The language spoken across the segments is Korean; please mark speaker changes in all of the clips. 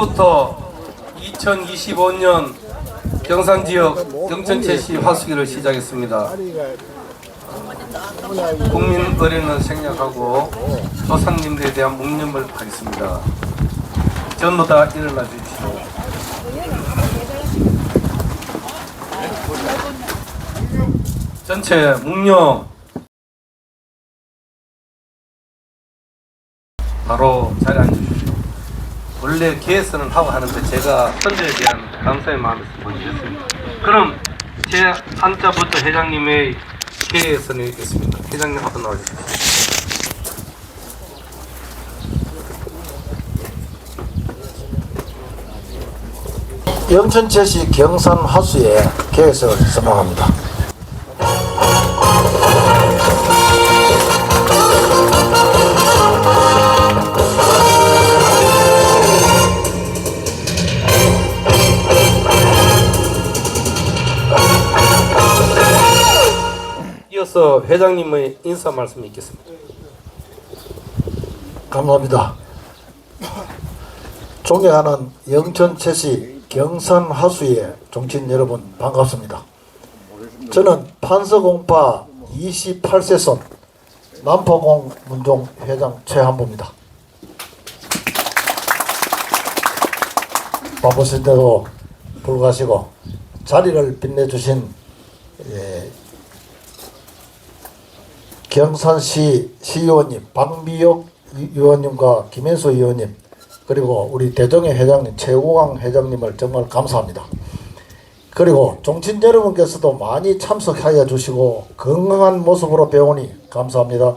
Speaker 1: 지금부터 2025년 경산 지역 영천체시 화수기를 시작했습니다. 국민 의례는 생략하고 조상님들에 대한 묵념을 하겠습니다. 전부 다 일어나 주십시오. 전체 묵념 바로 자리에 앉으십시오. 원래 기에서는 하고 하는데 제가 선조에 대한 감사의 마음에서 보내드렸습니다. 그럼 제 한자부터 회장님의 기에서는 있겠습니다. 회장님 한번 나와주십시오.
Speaker 2: 영천체시 경산 하수에 계획서를 서명합니다.
Speaker 1: 이어서 회장님의 인사 말씀 있겠습니다.
Speaker 2: 감사합니다. 존경하는 영천체시 경산 하수의 정치인 여러분 반갑습니다. 저는 판서공파 28세 손 남포공 문종 회장 최한보입니다. 바쁘신데도 불구하시고 자리를 빛내주신 예, 경산시 시의원님 박미옥 의원님과 김현수 의원님 그리고 우리 대정회 회장님 최우광 회장님을 정말 감사합니다. 그리고 정치인 여러분께서도 많이 참석하여 주시고 건강한 모습으로 배우니 감사합니다.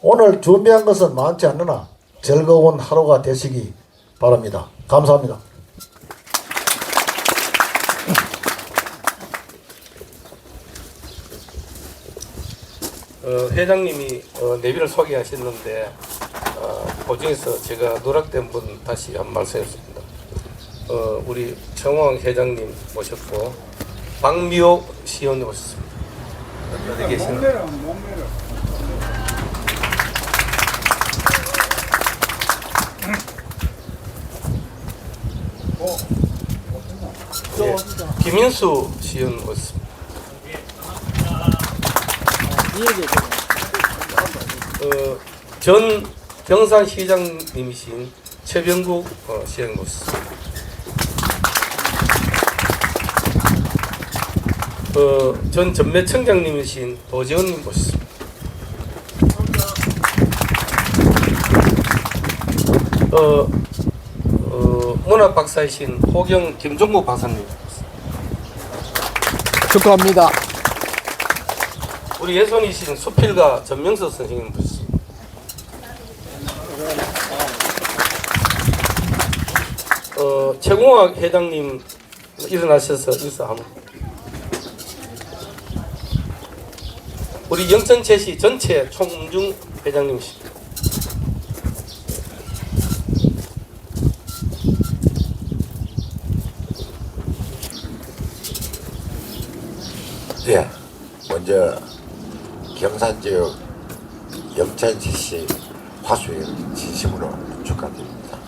Speaker 2: 오늘 준비한 것은 많지 않으나 즐거운 하루가 되시기 바랍니다. 감사합니다.
Speaker 1: 어, 회장님이 어, 내비를 소개하셨는데 어, 그 중에서 제가 누락된 분 다시 한 말씀했습니다. 어, 우리 정황 회장님 모셨고 박미호 시의원님 모셨습니다. 어디 계시나? 예, 김인수 시의원 모셨습니다. 어, 전 경산시장님이신 최병국 어, 모셨습니다. 어, 전 전매청장님이신 도재원님 모셨습니다. 어, 어, 문학 박사이신 호경 김종국 박사님
Speaker 3: 축하합니다.
Speaker 1: 우리 예손이신 수필가 전명석 선생님 모셨습니다. 어, 최공학 회장님 일어나셔서 인사 한번. 우리 영천체시 전체 총중 회장님이십니다.
Speaker 4: 예, 먼저 경산 지역 영천시시 화수일 진심으로 축하드립니다.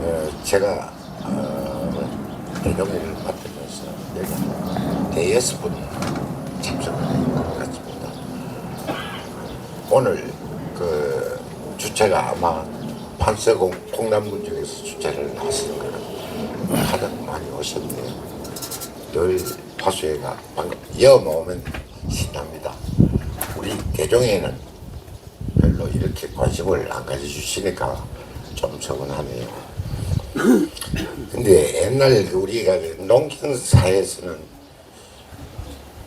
Speaker 4: 어, 제가 어, 대동을 맡으면서 여기 대여섯 분이 참석을 한것 같습니다. 오늘 그 주체가 아마 판서공 콩남군 쪽에서 주체를 하시는 거는 가장 많이 오셨네요. 늘 화수회가 방금 이어놓으면 신납니다. 우리 대종에는 별로 이렇게 관심을 안 가져주시니까 좀 서운하네요. 근데 옛날 우리가 그 농경 사회에서는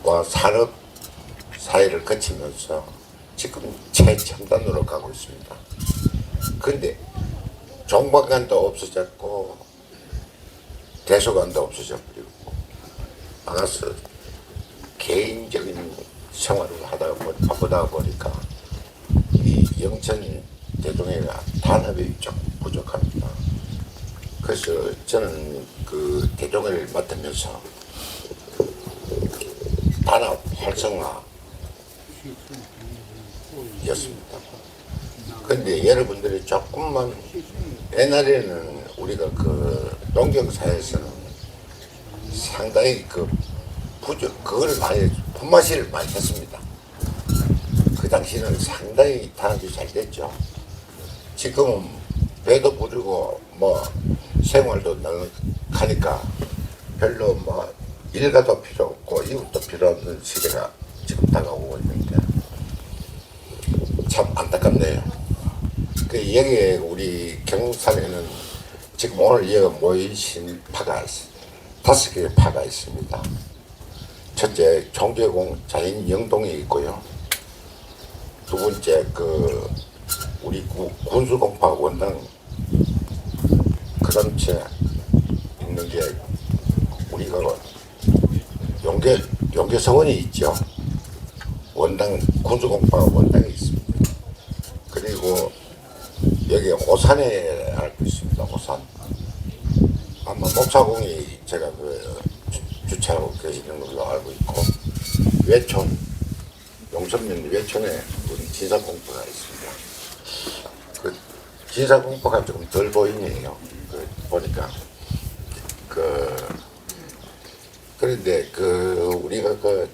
Speaker 4: 와 산업 사회를 거치면서 지금 최첨단으로 가고 있습니다. 근데 종방관도 없어졌고 대소관도 없어져 버리고 나가서 개인적인 생활을 하다가 보- 바쁘다 보니까 이 영천 대동회가 단합이 좀 부족합니다. 그래서 저는 그 대동회를 맡으면서 단합 활성화 였습니다. 근데 여러분들이 조금만 옛날에는 우리가 그 농경사에서는 상당히 그 부족 그걸 많이 품맛이를 많이 했습니다. 그 당시는 상당히 단합이 잘 됐죠. 지금은 배도 부르고 뭐 생활도 넉넉하니까 별로 뭐 일가도 필요 없고 이웃도 필요 없는 시대가 지금 다가오고 있는데 참 안타깝네요. 그 여기에 우리 경산에는 지금 오늘 여기 모이신 파가 있- 다섯 개의 파가 있습니다. 첫째 종계공 자인 영동에 있고요. 두 번째 그 우리 구- 군수공파 원당 그다음째 있는 게 우리가 용계 용계 성원이 있죠. 원당 군수공파 원당이 있습니다. 그리고 여기 오산에 알고 있습니다. 오산. 아마 목사공이 제가 그 주- 주차하고 계시는 걸로 알고 있고 외촌 용선면 외촌에 우리 진사 공포가 있습니다. 그 진사 공포가 조금 덜 보이네요. 그 보니까 그 그런데 그 우리가 그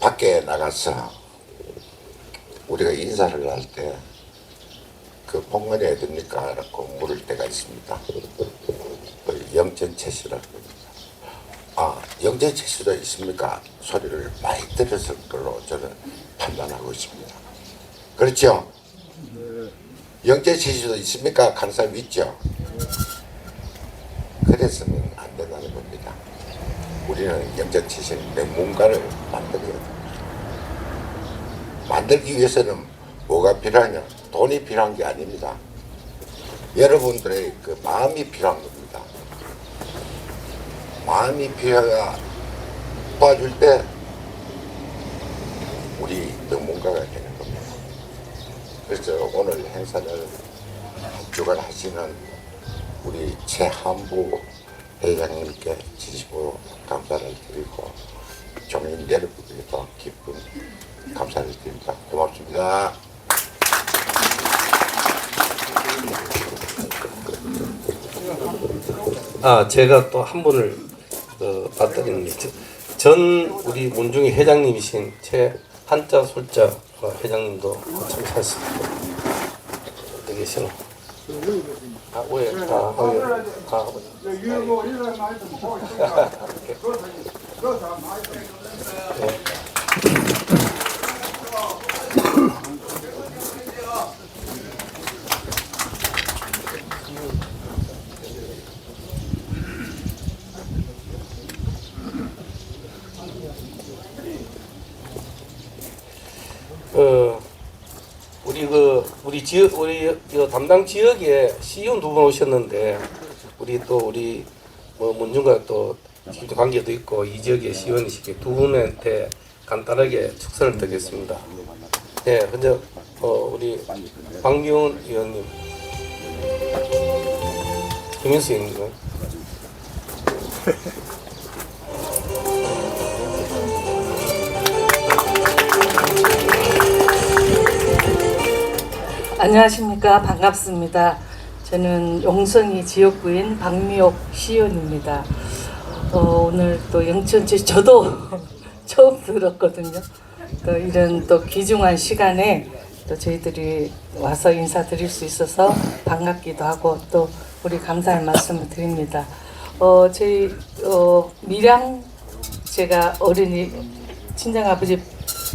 Speaker 4: 밖에 나가서 우리가 인사를 할 때 그 봉헌이 어딥니까? 라고 물을 때가 있습니다. 그 영전체시라고 합니다. 아, 영전체시도 있습니까? 소리를 많이 들었을 걸로 저는 판단하고 있습니다. 그렇죠? 영전체시도 있습니까? 하는 사람 있죠? 그래서는 안 된다는 겁니다. 우리는 영전체시인데 뭔가를 만들어야 됩니다. 만들기 위해서는 뭐가 필요하냐? 돈이 필요한 게 아닙니다. 여러분들의 그 마음이 필요한 겁니다. 마음이 필요가 도와줄 때 우리 전문가가 되는 겁니다. 그래서 오늘 행사를 주관하시는 우리 최한부 회장님께 진심으로 감사를 드리고 종인 여러분께도 깊은 감사를 드립니다. 고맙습니다.
Speaker 1: 아 제가 또 한 분을 어, 받드리는 게전 우리 문중희 회장님이신 최 한자 어, 회장님도 참석했습니다. 어디 계시노? 아, 왜? 아, 거기, 아, 어, 우리 그 우리 지역 우리 저 담당 지역에 시의원 두 분 오셨는데 우리 또 우리 뭐 문중과 또 관계도 있고 이 지역의 시의원이시기 두 분한테 간단하게 축선을 드리겠습니다. 네, 먼저 어, 우리 박미훈 의원님, 김인수 의원님.
Speaker 3: 안녕하십니까 반갑습니다. 저는 용성이 지역구인 박미옥 시의원입니다. 어, 오늘 또 영천지 저도 처음 들었거든요. 또 이런 또 귀중한 시간에 또 저희들이 와서 인사드릴 수 있어서 반갑기도 하고 또 우리 감사의 말씀을 드립니다. 어, 저희 어, 밀양 제가 어린이 친정 아버지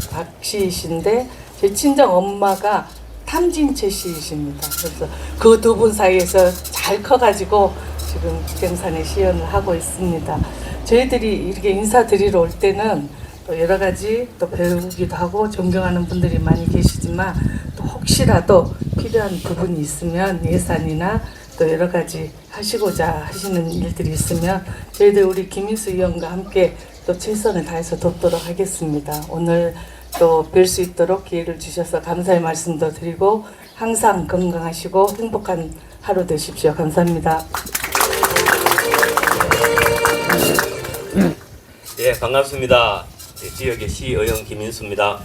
Speaker 3: 박 씨이신데 제 친정 엄마가 탐진채 씨이십니다. 그래서 그 두 분 사이에서 잘 커가지고 지금 경산에 시연을 하고 있습니다. 저희들이 이렇게 인사드리러 올 때는 또 여러 가지 또 배우기도 하고 존경하는 분들이 많이 계시지만 또 혹시라도 필요한 부분이 있으면 예산이나 또 여러 가지 하시고자 하시는 일들이 있으면 저희들 우리 김인수 의원과 함께 또 최선을 다해서 돕도록 하겠습니다. 오늘 또 뵐 수 있도록 기회를 주셔서 감사의 말씀도 드리고 항상 건강하시고 행복한 하루 되십시오. 감사합니다.
Speaker 5: 예, 반갑습니다. 예, 지역의 시의원 김인수입니다.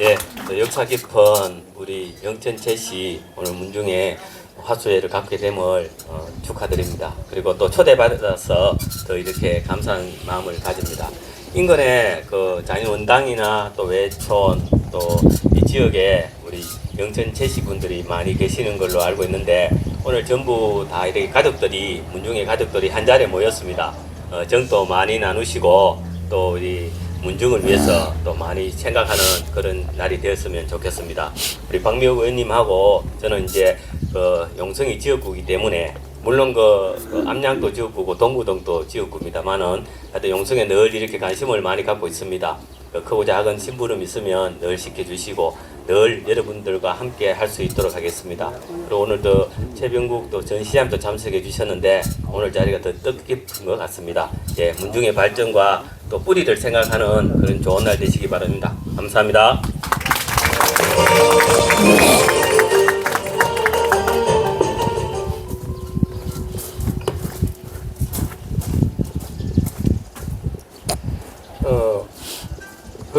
Speaker 5: 예, 또 역사 깊은 우리 영천 제시 오늘 문중에 화수회를 갖게 됨을 어, 축하드립니다. 그리고 또 초대받아서 더 이렇게 감사한 마음을 가집니다. 인근에 그 장인 원당이나 또 외촌 또 이 지역에 우리 영천 제시 분들이 많이 계시는 걸로 알고 있는데 오늘 전부 다 이렇게 가족들이 문중의 가족들이 한 자리에 모였습니다. 어, 정도 많이 나누시고 또 우리 문중을 위해서 또 많이 생각하는 그런 날이 되었으면 좋겠습니다. 우리 박미호 의원님하고 저는 이제 그 용성이 지역구이기 때문에 물론 그, 그 암양도 지역구고 동구동도 지역구입니다만은 하여튼 용성에 늘 이렇게 관심을 많이 갖고 있습니다. 그 크고 작은 심부름 있으면 늘 시켜주시고 늘 여러분들과 함께 할 수 있도록 하겠습니다. 그리고 오늘도 최병국 또 전시장도 참석해 주셨는데 오늘 자리가 더 뜻깊은 것 같습니다. 예, 문중의 발전과 또 뿌리를 생각하는 그런 좋은 날 되시기 바랍니다. 감사합니다.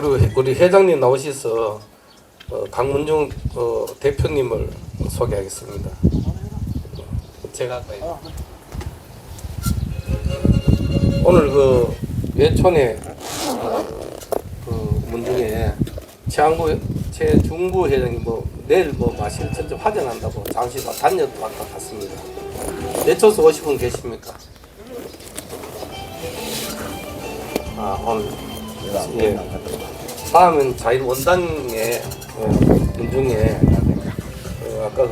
Speaker 1: 그리고 회- 우리 회장님 나오셔서 어, 강문중 어, 대표님을 소개하겠습니다. 제가 얘기- 오늘 그 외촌에 그 문중에 최한구 최중구 회장이 뭐 내일 뭐 마실 전좀 화전한다고 잠시 막 다녀왔다 갔습니다. 내초서 오신 분 계십니까? 아 오늘 예. 다음은 자율 원당의 어, 문중에 어, 아까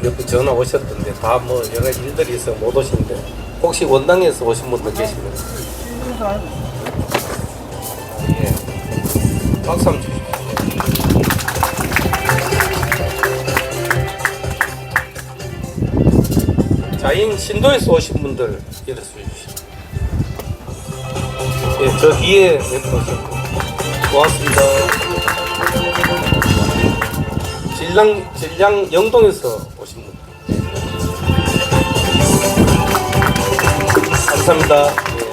Speaker 1: 그몇분 전화 오셨던데 다 뭐 여러 가지 일들이 있어 못 오시는데 혹시 원당에서 오신 분들? 아, 예. 박수 한번 주십시오. 자인 신도에서 오신 분들 일어서 주십시오. 예, 저 뒤에 몇 오셨고 고맙습니다. 질량 질량 영동에서 오신 분. 감사합니다. 예.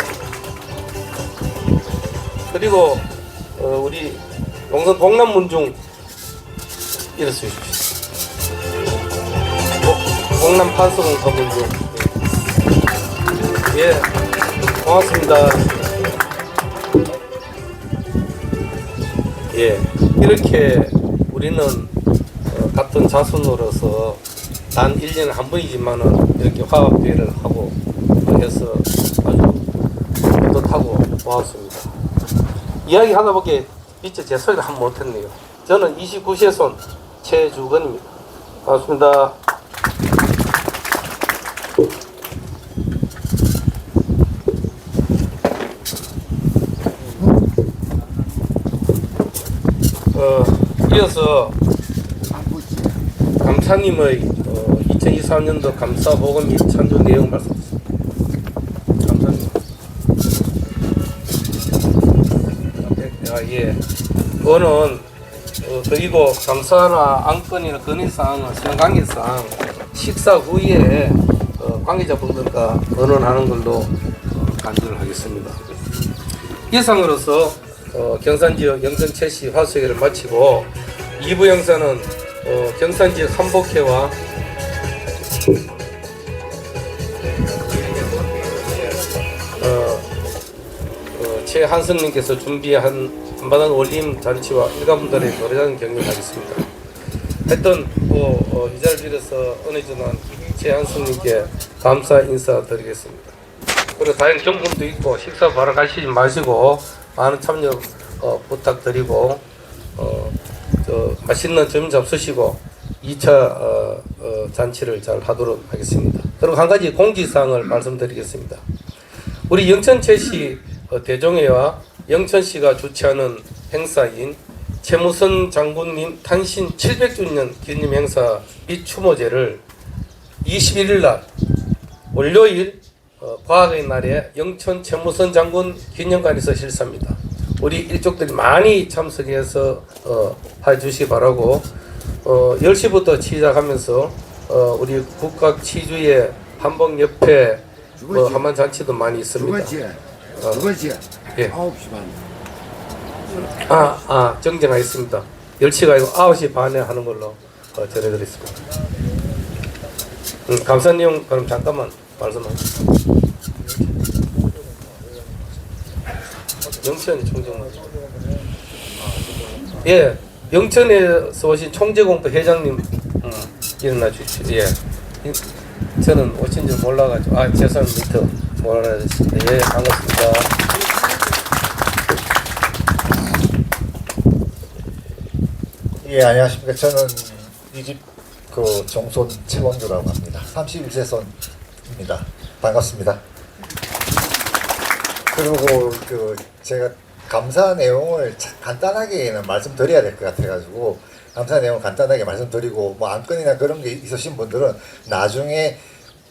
Speaker 1: 그리고 어, 우리 용선 동남문중 일어서 주십시오. 어, 동남 판서공 서문중. 예. 예, 고맙습니다. 예, 이렇게 우리는 어, 같은 자손으로서 단 1년에 한 번이지만은 이렇게 화합회를 하고 해서 아주 뿌듯하고 고맙습니다. 이야기 보게 미처 제 소리를 한번 못했네요. 저는 29세 손 최주건입니다. 반갑습니다. 어, 이어서 감사님의 어, 2023년도 감사 및 찬조 내용 말씀드립니다. 감사님. 아, 예. 그거는 어, 그리고 감사나 안건이나 건의사항은 시간관계상 식사 후에 어, 관계자분들과 의논하는 걸로 어, 간주를 하겠습니다. 이상으로서 어, 경산지역 영천채시 화수회를 마치고 2부 영상은 어, 경산지역 한복회와 어, 어, 최한성님께서 준비한 한바단 올림 잔치와 일가분들의 노래자는 경연하겠습니다. 하여튼 뭐, 어, 이 자리를 빌어서 은혜 전한 최한성님께 감사 인사드리겠습니다. 그리고 다른 경품도 있고 식사 바로 가시지 마시고 많은 참여 어, 부탁드리고 어, 저 맛있는 점 잡수시고 2차 어, 어, 잔치를 잘 하도록 하겠습니다. 그리고 한 가지 공지사항을 말씀드리겠습니다. 우리 영천채시 어, 대종회와 영천시가 주최하는 행사인 최무선 장군님 탄신 700주년 기념 행사 및 추모제를 21일 날 월요일 어, 과학의 날에 영천 최무선 장군 기념관에서 실사합니다. 우리 일족들이 많이 참석해서 어, 해주시기 바라고 어, 10시부터 시작하면서 어, 우리 국각 치주의 한복협회 뭐 한만 잔치도 많이 있습니다. 어. 예.
Speaker 6: 9시 반.
Speaker 1: 아, 아, 정정하겠습니다. 10시가 아니고 9시 반에 하는 걸로 어, 전해드리겠습니다. 음, 감사 내용 그럼 잠깐만 말씀하세요. 영천 총재만. 예, 영천에서 오신 총재공부 회장님 음, 일어나 주십시오. 예. 이- 저는 오신 줄 몰라가지고 아 죄송합니다. 몰라했습니다. 예, 반갑습니다.
Speaker 6: 예, 안녕하십니까. 저는 이 집 그 정손 최원주라고 합니다. 31세 손 입니다. 반갑습니다. 그리고 그 제가 감사 내용을 자- 간단하게는 말씀드려야 될 것 같아가지고 감사 내용 간단하게 말씀드리고 뭐 안건이나 그런 게 있으신 분들은 나중에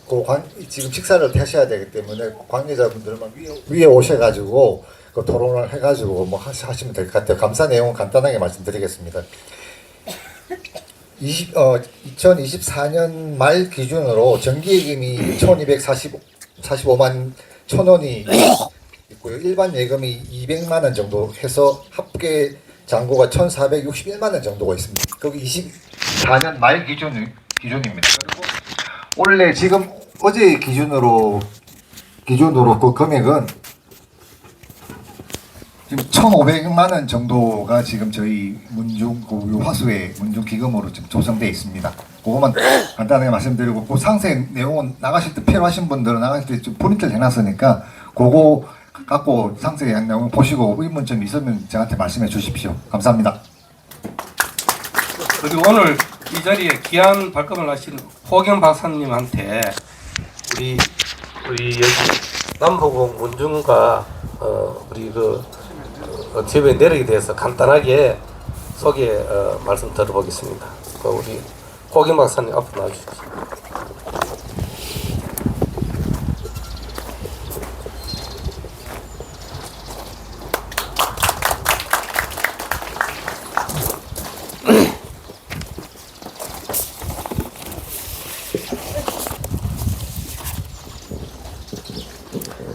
Speaker 6: 그 관, 지금 식사를 하셔야 되기 때문에 관계자분들만 위에, 위에 오셔가지고 그 토론을 해가지고 뭐 하시- 하시면 될 것 같아요. 감사 내용은 간단하게 말씀드리겠습니다. 20, 어, 2024년 말 기준으로 정기예금이 1,245만 천 원이 있고요. 일반 예금이 200만 원 정도 해서 합계 잔고가 1,461만 원 정도가 있습니다. 거기 24년 말 기준 기준입니다. 그리고 원래 지금 어제 기준으로 기준으로 그 금액은 지금 1,500만 원 정도가 지금 저희 문중 그 화수의 문중 기금으로 지금 조성돼 있습니다. 그것만 간단하게 말씀드리고 그 상세 내용은 나가실 때 필요하신 분들은 나가실 때 좀 프린트를 해놨으니까 그거 갖고 상세한 내용 보시고 의문 점 있으면 저한테 말씀해 주십시오. 감사합니다.
Speaker 1: 그리고 오늘 이 자리에 귀한 발걸음을 하신 호경 박사님한테 우리 우리 여기 남부공 문중과 어, 우리 그 어, 집에 내리게 대해서 간단하게 소개 어, 말씀 들어보겠습니다. 그 우리 호경 박사님 앞으로 나와주십시오.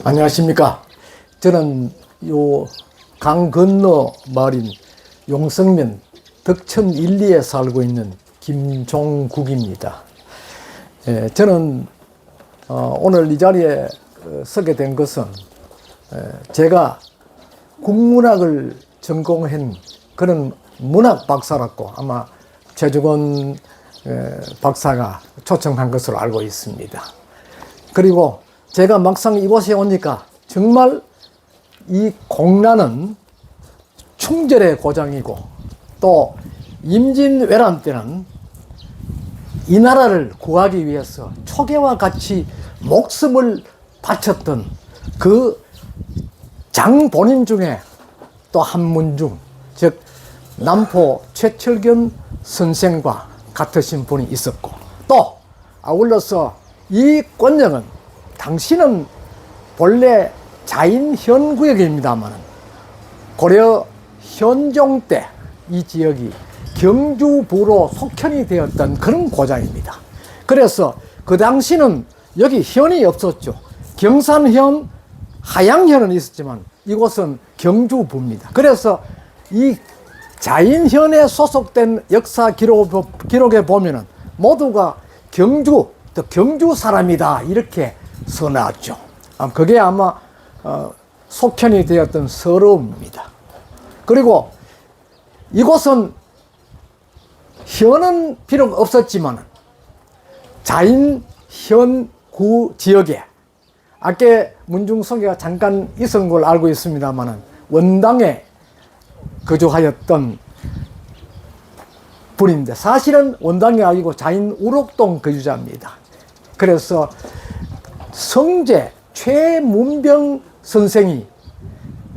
Speaker 7: 안녕하십니까. 저는 요 강 건너 마을인 용성면 덕천 1, 2에 살고 있는 김종국입니다. 예, 저는 어, 오늘 이 자리에 어, 서게 된 것은 에, 제가 국문학을 전공한 그런 문학 박사라고 아마 최주건 에, 박사가 초청한 것으로 알고 있습니다. 그리고 제가 막상 이곳에 오니까 정말 이 공란은 충절의 고장이고 또 임진왜란 때는 이 나라를 구하기 위해서 초계와 같이 목숨을 바쳤던 그 장본인 중에 또 한 문중, 즉 남포 최철견 선생과 같으신 분이 있었고 또 아울러서 이 권력은 당신은 본래 자인 현 구역입니다만 고려 현종 때 이 지역이 경주부로 속현이 되었던 그런 고장입니다. 그래서 그 당시는 여기 현이 없었죠. 경산현, 하양현은 있었지만 이곳은 경주부입니다. 그래서 이 자인현에 소속된 역사 기록, 기록에 보면은 모두가 경주, 또 경주 사람이다 이렇게 써놨죠. 아, 그게 아마 어, 속현이 되었던 서러움입니다. 그리고 이곳은 현은 비록 없었지만 자인 현구 지역에 아까 문중성계가 잠깐 있었던 걸 알고 있습니다만은 원당에 거주하였던 분인데 사실은 원당이 아니고 자인 우록동 거주자입니다. 그래서 성제 최문병 선생이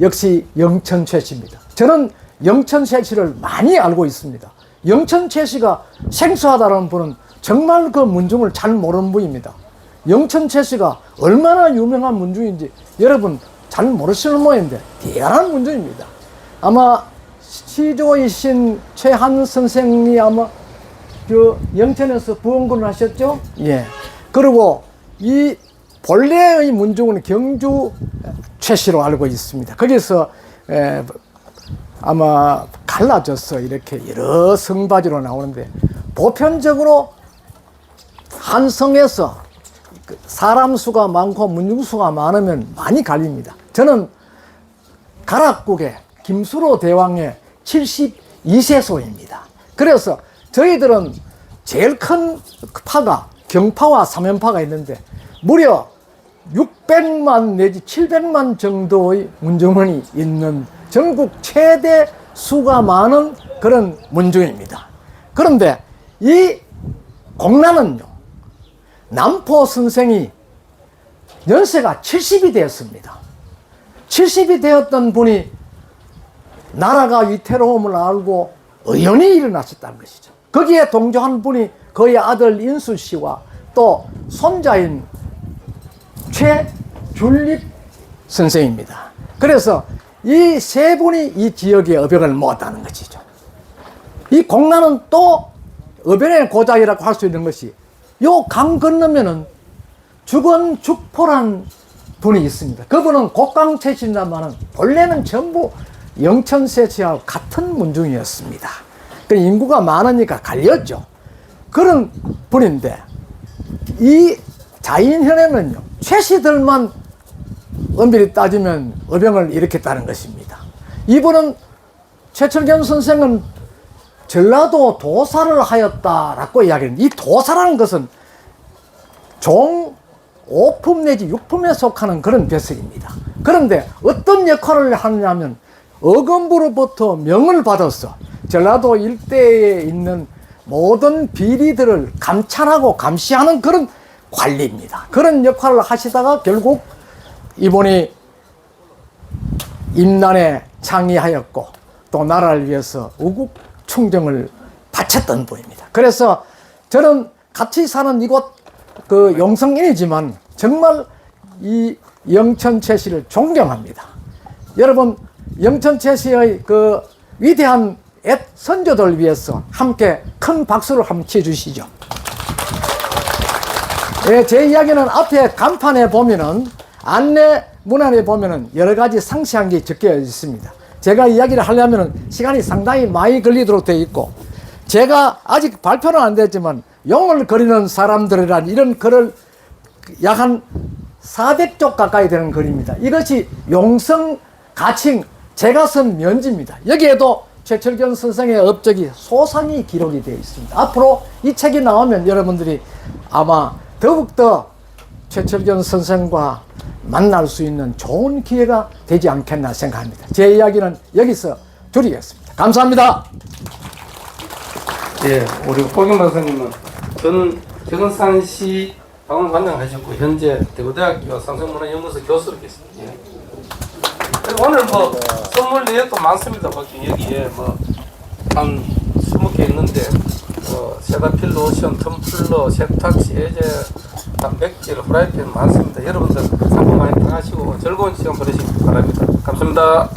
Speaker 7: 역시 영천최 씨입니다. 저는 영천최 씨를 많이 알고 있습니다. 영천최 씨가 생소하다는 분은 정말 그 문중을 잘 모르는 분입니다. 영천최 씨가 얼마나 유명한 문중인지 여러분 잘 모르시는 모양인데 대단한 문중입니다. 아마 시조이신 최한 선생이 아마 그 영천에서 부원군을 하셨죠? 예. 그리고 이 본래의 문중은 경주 최씨로 알고 있습니다. 거기서 에, 아마 갈라져서 이렇게 여러 성바지로 나오는데 보편적으로 한 성에서 그 사람 수가 많고 문중 수가 많으면 많이 갈립니다. 저는 가락국의 김수로 대왕의 72세소입니다. 그래서 저희들은 제일 큰 파가 경파와 삼연파가 있는데 무려 600만 내지 700만 정도의 문중원이 있는 전국 최대 수가 많은 그런 문중입니다. 그런데 이 공란은요, 남포 선생이 연세가 70이 되었습니다. 70이 되었던 분이 나라가 위태로움을 알고 의연히 일어나셨다는 것이죠. 거기에 동조한 분이 그의 아들 인수 씨와 또 손자인 최준립 선생입니다. 그래서 이 세 분이 이 지역의 어벽을 모았다는 것이죠. 이 공란은 또 어변의 고장이라고 할 수 있는 것이 요 강 건너면은 죽은 죽포란 분이 있습니다. 그분은 곡강 채신다마는 본래는 전부 영천 세치하고 같은 문중이었습니다. 그 인구가 많으니까 갈렸죠. 그런 분인데 이 자인현에는요 최씨들만 엄밀히 따지면 어병을 일으켰다는 것입니다. 이분은 최철경 선생은 전라도 도사를 하였다라고 이야기합니다. 이 도사라는 것은 종 5품 내지 6품에 속하는 그런 벼슬입니다. 그런데 어떤 역할을 하느냐면 어금부로부터 명을 받아서 전라도 일대에 있는 모든 비리들을 감찰하고 감시하는 그런 관리입니다. 그런 역할을 하시다가 결국 이분이 임난에 창의하였고 또 나라를 위해서 우국 충정을 바쳤던 분입니다. 그래서 저는 같이 사는 이곳 그 용성인이지만 정말 이 영천채 씨를 존경합니다. 여러분 영천채 씨의 그 위대한 옛 선조들 위해서 함께 큰 박수를 한번 쳐주시죠. 예, 제 이야기는 앞에 간판에 보면은 안내 문안에 보면은 여러 가지 상세한 게 적혀 있습니다. 제가 이야기를 하려면은 시간이 상당히 많이 걸리도록 되어 있고 제가 아직 발표는 안 됐지만 용을 그리는 사람들이란 이런 글을 약 한 400쪽 가까이 되는 글입니다. 이것이 용성 가칭 제가 쓴 면지입니다. 여기에도 최철경 선생의 업적이 소상히 기록이 되어 있습니다. 앞으로 이 책이 나오면 여러분들이 아마 더욱더 최철경 선생과 만날 수 있는 좋은 기회가 되지 않겠나 생각합니다. 제 이야기는 여기서 줄이겠습니다. 감사합니다.
Speaker 1: 예, 우리 고경 박사님은 저는 정산시 박원관장 하셨고 현재 대구대학교 상생문화연구소 교수로 계십니다. 예. 오늘 뭐 선물 내역도 많습니다. 여기에 뭐한 20개 있는데 뭐 세다필 로션, 텀플러, 세탁시, 예제, 단백질, 후라이팬 많습니다. 여러분들 상품 많이 당하시고 즐거운 시간 보내시기 바랍니다. 감사합니다.